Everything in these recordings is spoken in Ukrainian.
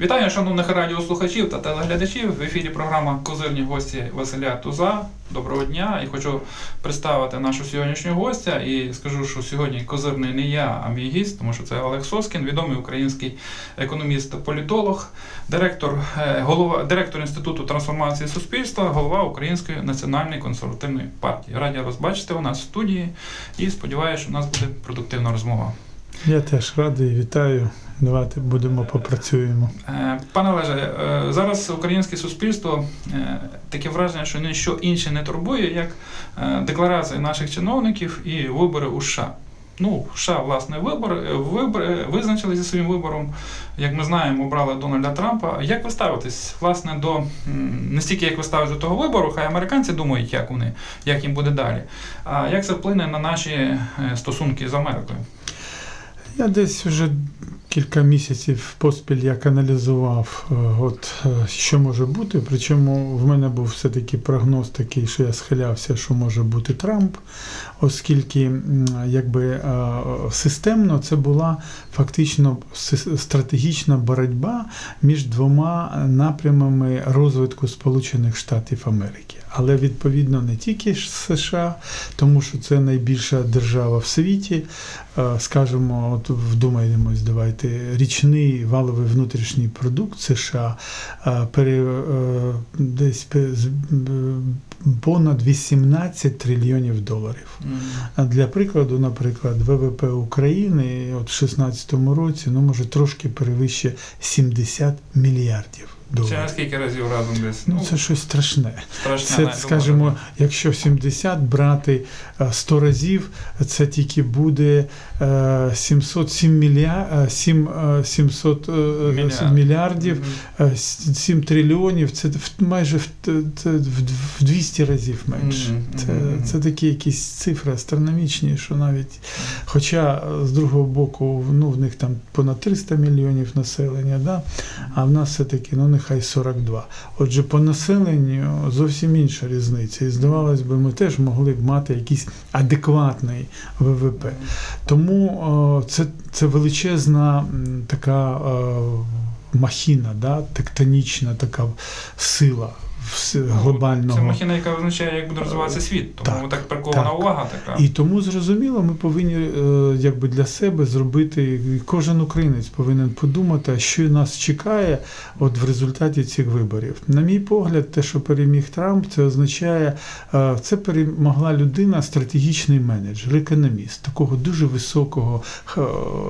Вітаю, шановних радіослухачів та телеглядачів. В ефірі програма Козирні гості Василя Туза. Доброго дня! І хочу представити нашу сьогоднішнього гостя. І скажу, що сьогодні козирний не я, а мій гість, тому що це Олег Соскін, відомий український економіст та політолог, директор, е, голова, директор Інституту трансформації суспільства, голова Української національної консервативної партії. Раді вас бачити у нас в студії і сподіваюся, що у нас буде продуктивна розмова. Я теж радий, вітаю. Давайте будемо попрацюємо. Е, Пане Олеже, е, зараз українське суспільство е, таке враження, що ніщо інше не турбує, як декларації наших чиновників і вибори у США. Ну, США, власне, вибори, вибори визначили зі своїм вибором. Як ми знаємо, обрали Дональда Трампа. Як ви ставитесь, власне, до не стільки як ви ставитесь до того вибору, хай американці думають, як вони, як їм буде далі. А як це вплине на наші стосунки з Америкою? Я десь вже кілька місяців поспіль як аналізував, е, от е, що може бути. Причому в мене був все-таки прогноз такий, що я схилявся, що може бути Трамп, оскільки якби е, системно це була фактично стратегічна боротьба між двома напрямами розвитку Сполучених Штатів Америки. Але відповідно не тільки США, тому що це найбільша держава в світі. Е, Скажімо, от вдумаємось, давайте річний валовий внутрішній продукт США е, пере, е, десь понад 18 трильйонів доларів. А для прикладу, наприклад, ВВП України от в 2016 році ну, може трошки перевище 70 мільярдів доларів. наскільки разів разом десь? Ну, це щось страшне. страшне. Це, скажімо, якщо 70 брати е, 100 разів, це тільки буде 707 мілья... е, 7, е, 700 е, Мільярд. мільярдів, Мгм. е, 7 трильйонів, це в- майже в в 200 разів менше. Це, це такі якісь цифри астрономічні, що навіть, хоча е, з другого боку, ну, в них там понад 300 мільйонів населення, да? а в нас все-таки, ну нехай 42. Отже, по населенню зовсім інша різниця. І здавалось би, ми теж могли б мати якийсь адекватний ВВП. Тому о, це, це величезна така о, махіна, да? тектонічна така сила глобального. Це махіна, яка визначає, як буде розвиватися світ. Тому Так, так, прикована так. увага така. І тому зрозуміло, ми повинні е, якби для себе зробити. Кожен українець повинен подумати, що нас чекає от в результаті цих виборів. На мій погляд, те, що переміг Трамп, це означає, е, це перемогла людина, стратегічний менеджер, економіст, такого дуже високого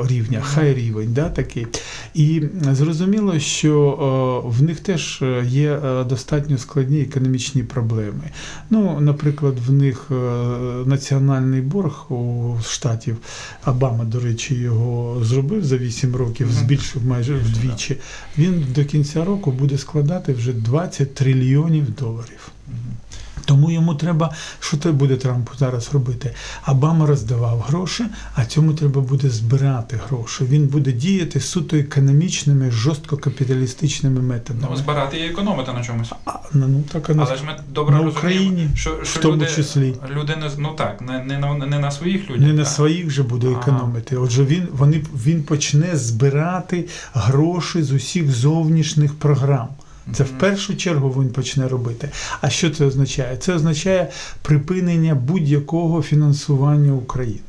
рівня, хай рівень, да, такий. І зрозуміло, що е, в них теж є достатньо складні економічні проблеми. Ну, наприклад, в них е, національний борг у штатів. Обама, до речі, його зробив за 8 років, збільшив майже вдвічі. Він до кінця року буде складати вже 20 трильйонів доларів. Тому йому треба, що це буде Трампу зараз робити? Обама роздавав гроші, а цьому треба буде збирати гроші. Він буде діяти суто економічними, жорстко капіталістичними методами. Ну, збирати і економити на чомусь. А, ну, ну, так, а Але ж ми добре на розуміємо, Україні що, що в тому люди, числі. люди не, ну так, не, не, на, не на своїх людях. Не на своїх же буде Ага. економити. Отже, він, вони, він почне збирати гроші з усіх зовнішніх програм. Це в першу чергу він почне робити. А що це означає? Це означає припинення будь-якого фінансування України.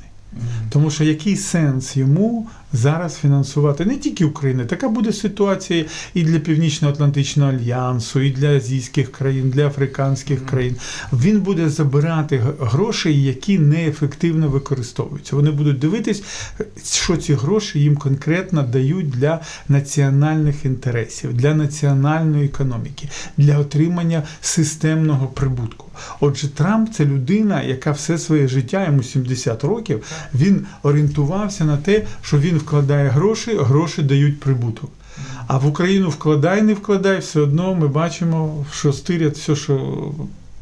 Тому що який сенс йому зараз фінансувати не тільки України, така буде ситуація і для Північно-Атлантичного альянсу, і для азійських країн, для африканських країн. Він буде забирати гроші, які неефективно використовуються. Вони будуть дивитись, що ці гроші їм конкретно дають для національних інтересів, для національної економіки, для отримання системного прибутку. Отже, Трамп це людина, яка все своє життя, йому 70 років, він орієнтувався на те, що він вкладає гроші, гроші дають прибуток. А в Україну вкладай, не вкладай, все одно ми бачимо, що стирять все, що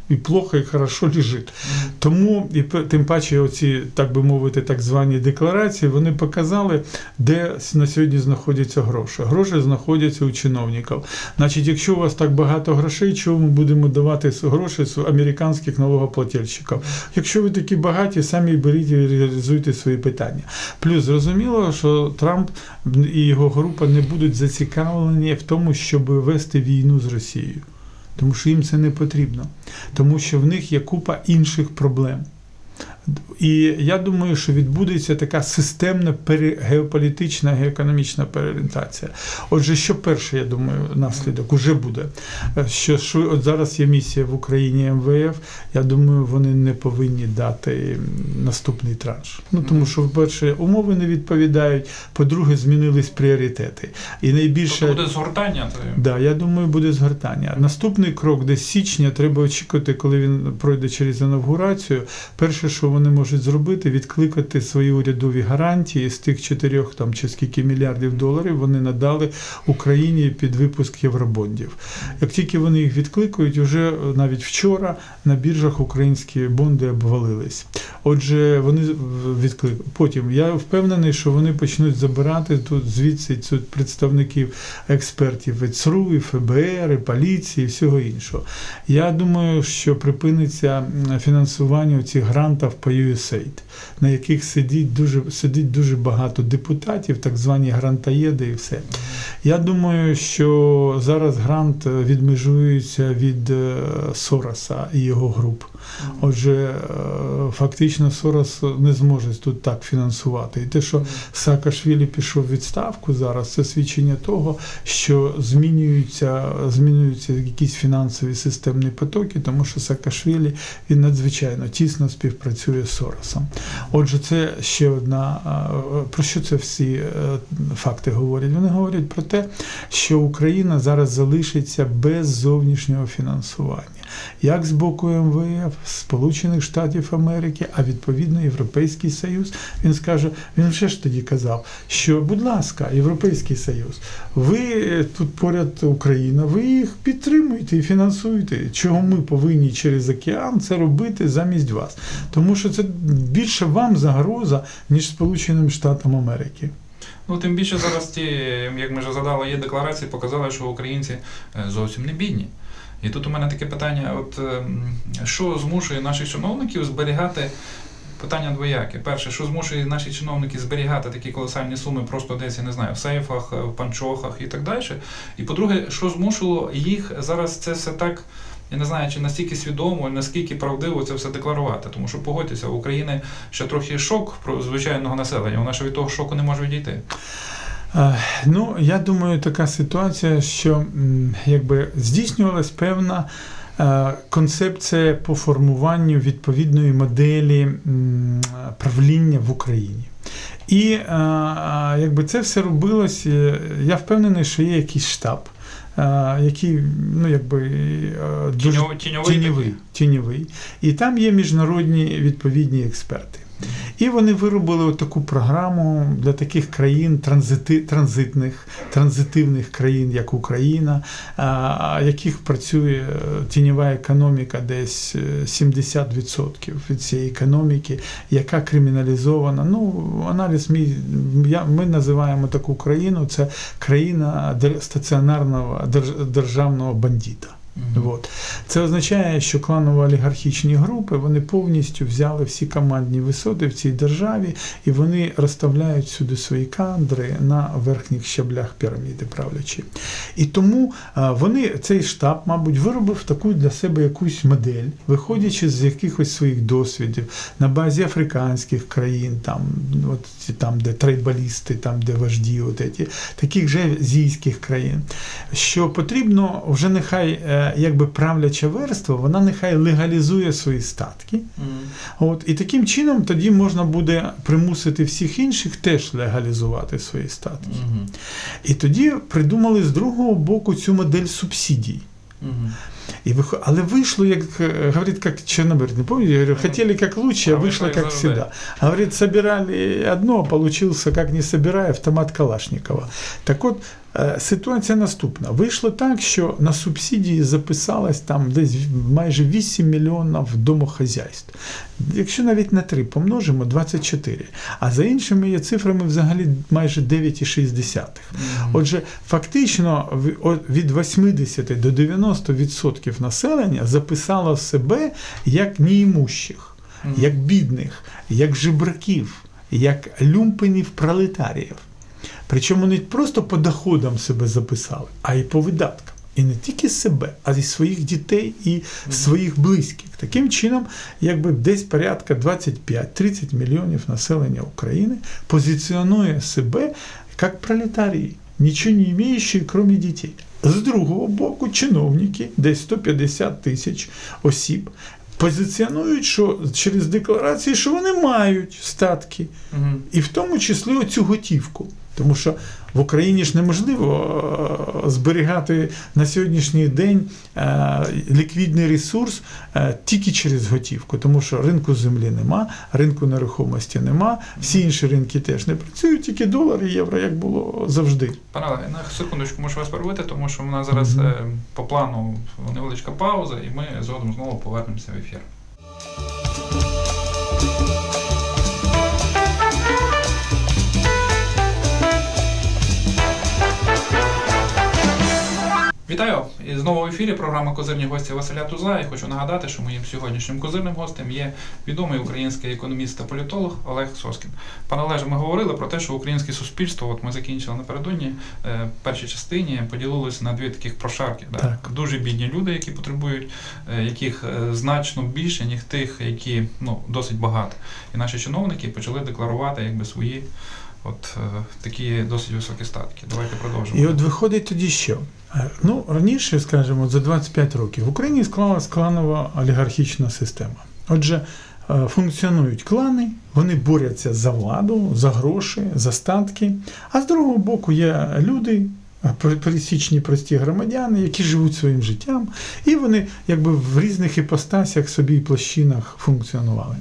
і плохо, і хорошо лежить. Тому і тим паче, оці, так би мовити, так звані декларації, вони показали, де на сьогодні знаходяться гроші. Гроші знаходяться у чиновників. Значить, якщо у вас так багато грошей, чого ми будемо давати гроші з американських налогоплательщиків? Якщо ви такі багаті, самі беріть і реалізуйте свої питання. Плюс зрозуміло, що Трамп і його група не будуть зацікавлені в тому, щоб вести війну з Росією. Тому що їм це не потрібно. Тому що в них є купа інших проблем. І я думаю, що відбудеться така системна геополітична геоекономічна переорієнтація. Отже, що перше, я думаю, наслідок уже буде. Е, Що, що от зараз є місія в Україні МВФ. Я думаю, вони не повинні дати наступний транш. Ну тому що, по-перше, умови не відповідають. По-друге, змінились пріоритети. І найбільше Тобто буде згортання. то- Да, я думаю, буде згортання. Наступний крок, десь січня, треба очікувати, коли він пройде через інавгурацію. Перше, що вони можуть зробити, відкликати свої урядові гарантії з тих чотирьох там чи скільки мільярдів доларів вони надали Україні під випуск євробондів. Як тільки вони їх відкликають, уже навіть вчора на біржах українські бонди обвалились. Отже, вони відкликають. Потім я впевнений, що вони почнуть забирати тут звідси тут представників експертів від ЦРУ, і ФБР, і поліції, і всього іншого. Я думаю, що припиниться фінансування цих грантів по USAID, на яких сидить дуже, сидить дуже багато депутатів, так звані грантоєди і все. Я думаю, що зараз грант е, відмежується від е, Сороса і його груп. Отже, е, фактично Сорос не зможе тут так фінансувати. І те, що Саакашвілі пішов в відставку зараз, це свідчення того, що змінюються, змінюються якісь фінансові системні потоки, тому що Саакашвілі він надзвичайно тісно співпрацює з Соросом. Отже, це ще одна. е, Про що це всі е, факти говорять? Вони говорять про те, що Україна зараз залишиться без зовнішнього фінансування. Як з боку МВФ, Сполучених Штатів Америки, а відповідно Європейський Союз, він скаже, він вже ж тоді казав, що, будь ласка, Європейський Союз, ви е, тут поряд Україна, ви їх підтримуєте і фінансуєте. Чого ми повинні через океан це робити замість вас? Тому що це більше вам загроза, ніж Сполученим Штатам Америки. Ну, тим більше зараз ті, як ми вже задали, є декларації, показали, що українці е, зовсім не бідні. І тут у мене таке питання: от ем, що змушує наших чиновників зберігати. Питання двояке. Перше, що змушує наші чиновники зберігати такі колосальні суми просто десь, я не знаю, в сейфах, е, в панчохах і так далі. І по-друге, що змусило їх зараз це все так, я не знаю, чи настільки свідомо, наскільки правдиво це все декларувати. Тому що погодьтеся, у України ще трохи шок про звичайного населення. Вона ще від того шоку не може відійти. Е, Ну, я думаю, така ситуація, що якби здійснювалась певна е, концепція по формуванню відповідної моделі правління в Україні. І е, якби це все робилось, я впевнений, що є якийсь штаб, який ну, якби, дуже тіньовий, тіньовий, тіньовий. І там є міжнародні відповідні експерти. І вони виробили таку програму для таких країн транзити, транзитних, транзитивних країн, як Україна, яких працює е, тіньова економіка, десь е, 70% від цієї економіки, яка криміналізована. Ну, аналіз мій, ми називаємо таку країну, це країна стаціонарного держ- державного бандита. Мгм. От. Це означає, що кланово-олігархічні групи вони повністю взяли всі командні висоти в цій державі і вони розставляють сюди свої кадри на верхніх щаблях піраміди правлячі. І тому вони, цей штаб, мабуть, виробив таку для себе якусь модель, виходячи з якихось своїх досвідів на базі африканських країн, там, от, там де трейбалісти, там, де вожді, от ці, таких же азійських країн, що потрібно вже нехай е, якби правляча верства, вона нехай легалізує свої статки. Мгм. От, і таким чином тоді можна буде примусити всіх інших теж легалізувати свої статки. Мгм. І тоді придумали з другого боку цю модель субсидій. Мгм. И вихо- Але вийшло, як е, говорить, як Чернобыль, не помню, я говорю, хотели как лучше, а А вышло вышло как как всегда. Говорит, собирали одно, а получился, как не собирая, автомат Калашникова. Так от, е, ситуація наступна. Вийшло так, що на субсидії записалось там десь майже 8 мільйонів домохазяйств. Якщо навіть на 3 помножимо, 24. А за іншими є цифрами взагалі майже 9,6. Отже, фактично від 80 до 90% відсотків населення записало себе як неімущих, як бідних, як жебраків, як люмпенів пролетаріїв. Причому не просто по доходам себе записали, а й по видаткам. І не тільки себе, а й своїх дітей і своїх близьких. Таким чином, якби десь порядка 25-30 мільйонів населення України позиціонує себе як пролетарії, нічого не маючи, крім дітей. З другого боку, чиновники, десь 150 тисяч осіб, позиціонують, що через декларації, що вони мають статки, і в тому числі оцю готівку. Тому що в Україні ж неможливо е, зберігати на сьогоднішній день е, ліквідний ресурс е, тільки через готівку, тому що ринку землі нема, ринку нерухомості нема, всі інші ринки теж не працюють, тільки долар і євро, як було завжди. Пане на секундочку можу вас перебити, тому що в нас зараз Мгм. е, по плану невеличка пауза, і ми згодом знову повернемося в ефір. Вітаю! І знову в ефірі програма Козирні гості Василя Туза. І хочу нагадати, що моїм сьогоднішнім козирним гостем є відомий український економіст та політолог Олег Соскін. Пане Олеже, ми говорили про те, що українське суспільство, от ми закінчили напередодні е, першій частині, поділилося на дві таких прошарки. Да? Так. Дуже бідні люди, які потребують, е, яких е, значно більше, ніж тих, які ну, досить багато. І наші чиновники почали декларувати якби свої от е, такі досить високі статки. Давайте продовжимо. І от виходить тоді що? Е, Ну, раніше, скажімо, за 25 років в Україні склалась кланова олігархічна система. Отже, е, функціонують клани, вони борються за владу, за гроші, за статки. А з другого боку є люди, пересічні прості громадяни, які живуть своїм життям, і вони якби в різних іпостасях собі і площинах функціонували.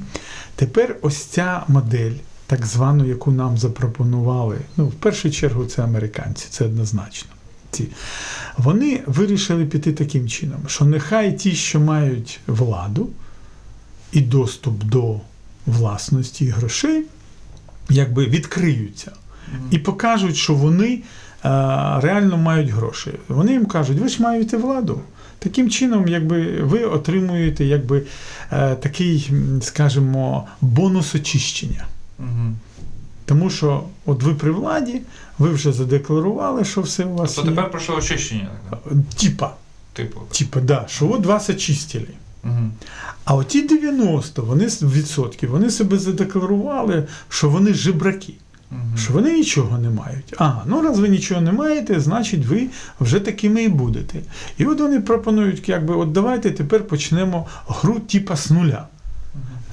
Тепер ось ця модель, так звану, яку нам запропонували, ну, в першу чергу, це американці, це однозначно. Ці. Вони вирішили піти таким чином, що нехай ті, що мають владу і доступ до власності і грошей, якби відкриються і покажуть, що вони е, реально мають гроші. Вони їм кажуть, ви ж маєте владу. Таким чином, якби ви отримуєте якби, е, такий, скажімо, бонус очищення. Тому що от ви при владі, ви вже задекларували, що все у вас Тобто є. тепер пройшло очищення, Типа, типу. типа, да, що от вас очистили. Мгм. А оті 90 вони, відсотків, вони себе задекларували, що вони жебраки. Мгм. що вони нічого не мають. Ага, ну раз ви нічого не маєте, значить ви вже такими і будете. І от вони пропонують, якби, от давайте тепер почнемо гру типа з нуля.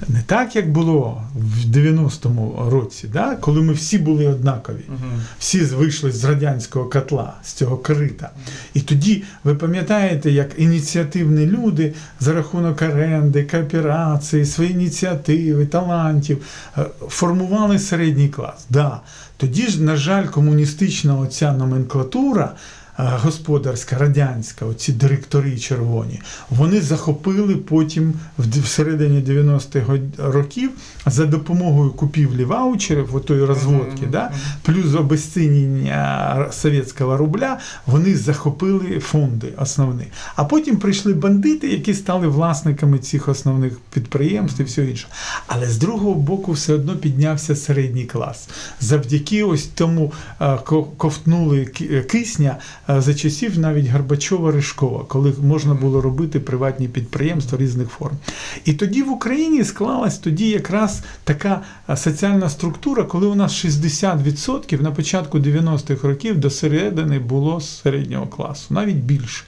Не так, як було в 90-му році, да? коли ми всі були однакові. Мгм. Всі вийшли з радянського котла, з цього корита. І тоді ви пам'ятаєте, як ініціативні люди за рахунок оренди, кооперації, свої ініціативи, талантів е, формували середній клас. Да. Тоді ж, на жаль, комуністична оця номенклатура. Е, Господарська, радянська, оці директори червоні, вони захопили потім всередині 90-х років за допомогою купівлі ваучерів, отої розводки, Мгм. да, плюс обесцінення совєтського рубля, вони захопили фонди основні. А потім прийшли бандити, які стали власниками цих основних підприємств і все інше. Але з другого боку, все одно піднявся середній клас. Завдяки ось тому е, ко- ковтнули кисня за часів навіть Горбачова Ришкова, коли можна було робити приватні підприємства різних форм. І тоді в Україні склалась тоді якраз така соціальна структура, коли у нас 60% на початку 90-х років до середини було середнього класу, навіть більше.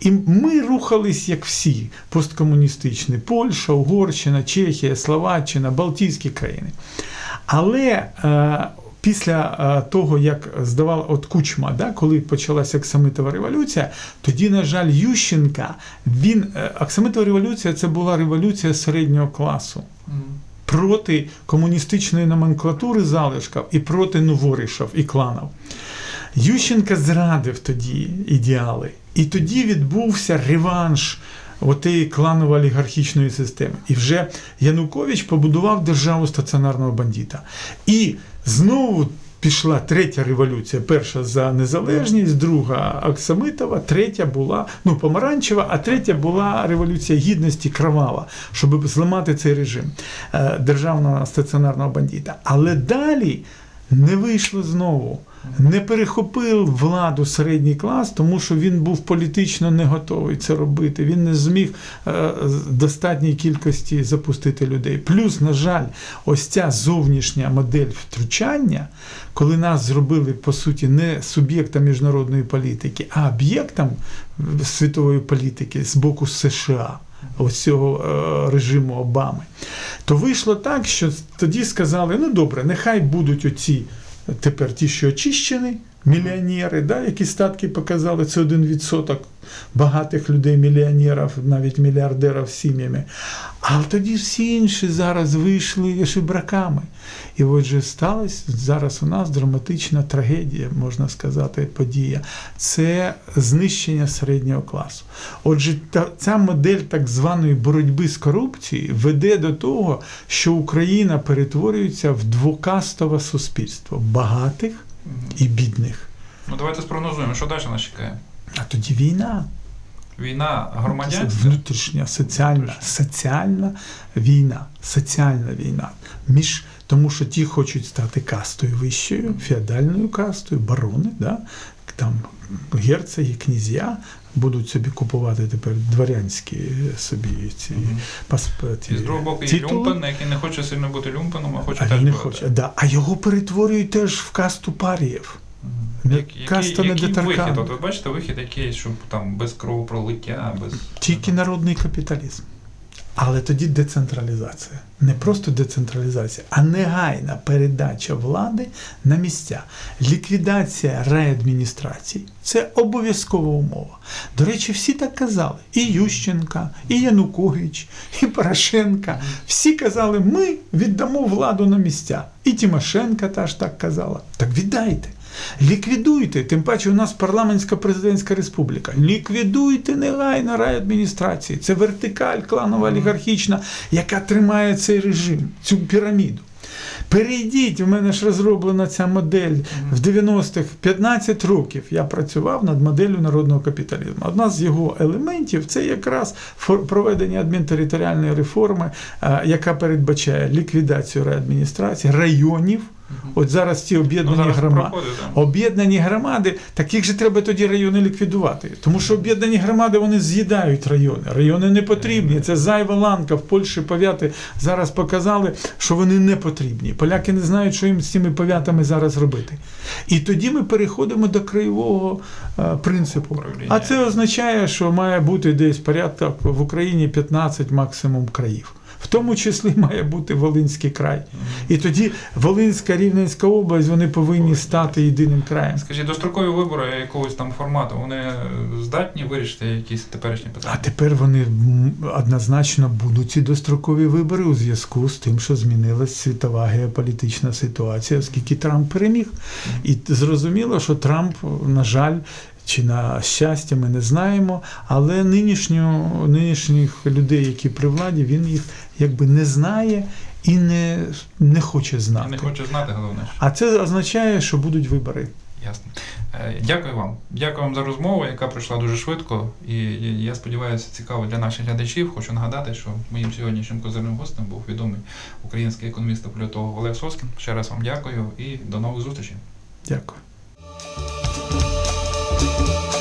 І ми рухались як всі посткомуністичні Польща, Угорщина, Чехія, Словаччина, Балтійські країни. Але е, після е, того, як здавала от Кучма, да, коли почалася Оксамитова революція, тоді, на жаль, Ющенка, він е, Оксамитова революція це була революція середнього класу проти комуністичної номенклатури залишків і проти новоришів і кланів. Ющенка зрадив тоді ідеали. І тоді відбувся реванш отієї кланово-олігархічної системи. І вже Янукович побудував державу стаціонарного бандита. І знову пішла третя революція. Перша за незалежність, друга Оксамитова, третя була ну, помаранчева, а третя була революція гідності кровава, щоб зламати цей режим е, державного стаціонарного бандита. Але далі не вийшло знову. Не перехопив владу середній клас, тому що він був політично не готовий це робити. Він не зміг е, достатній кількості запустити людей. Плюс, на жаль, ось ця зовнішня модель втручання, коли нас зробили по суті не суб'єктом міжнародної політики, а об'єктом світової політики з боку США. Ось цього е, режиму Обами, то вийшло так, що тоді сказали: ну добре, нехай будуть оці тепер ті, що очищені, мільйонери, да, які статки показали, це один відсоток багатих людей, мільйонерів, навіть мільярдерів сім'ями. А тоді всі інші зараз вийшли шибраками. І отже, сталася зараз у нас драматична трагедія, можна сказати, подія. Це знищення середнього класу. Отже, та, ця модель так званої боротьби з корупцією веде до того, що Україна перетворюється в двокастове суспільство багатих. І бідних. Ну давайте спрогнозуємо, що далі нас чекає. А тоді війна. Війна Це громадянська. внутрішня соціальна, соціальна війна, соціальна війна. Між, тому що ті хочуть стати кастою вищою, феодальною кастою, барони, да? там герцоги, князя будуть собі купувати тепер дворянські собі ці Мгм. паспорти. І з другого боку є люмпен, який не хоче сильно бути люмпеном, а хоче А теж не бути. хоче. Да. А його перетворюють теж в касту паріїв. Mm -hmm. Як- каста який вихід? От ви бачите вихід який, щоб там без кровопролиття, без. Тільки народний капіталізм. Але тоді децентралізація. Не просто децентралізація, а негайна передача влади на місця. Ліквідація райадміністрацій це обов'язкова умова. До речі, всі так казали. І Ющенка, і Янукович, і Порошенка. Всі казали, ми віддамо владу на місця. І Тимошенка теж так казала. Так віддайте. Ліквідуйте, тим паче у нас парламентська президентська республіка. Ліквідуйте негайно райадміністрації. Це вертикаль кланова олігархічна, яка тримає цей режим, цю піраміду. Перейдіть, у мене ж розроблена ця модель в 90-х 15 років. Я працював над моделлю народного капіталізму. Одна з його елементів це якраз проведення адмінтериторіальної реформи, е, яка передбачає ліквідацію райадміністрації, районів. От зараз ці Ну, об'єднані зараз громади. Об'єднані громади, таких же треба тоді райони ліквідувати. Тому що об'єднані громади вони з'їдають райони. Райони не потрібні. Це зайва ланка. В Польщі пов'яти зараз показали, що вони не потрібні. Поляки не знають, що їм з цими пов'ятами зараз робити. І тоді ми переходимо до краєвого е, принципу. А це означає, що має бути десь порядок в Україні 15 максимум країв. В тому числі має бути Волинський край. І тоді Волинська Рівненська область вони повинні стати єдиним краєм. Скажіть, дострокові вибори якогось там формату, вони здатні вирішити якісь теперішні питання? А тепер вони однозначно будуть ці дострокові вибори у зв'язку з тим, що змінилась світова геополітична ситуація, оскільки Трамп переміг. І зрозуміло, що Трамп, на жаль, чи на щастя, ми не знаємо, але нинішню, нинішніх людей, які при владі, він їх якби не знає і не, не хоче знати. не хочу знати, головне. А це означає, що будуть вибори. Ясно. Е, Дякую вам. Дякую вам за розмову, яка пройшла дуже швидко. І і я сподіваюся, цікаво для наших глядачів. Хочу нагадати, що моїм сьогоднішнім козирним гостем був відомий український економіст та політолог Олег Соскін. Ще раз вам дякую і до нових зустрічей. Дякую. Música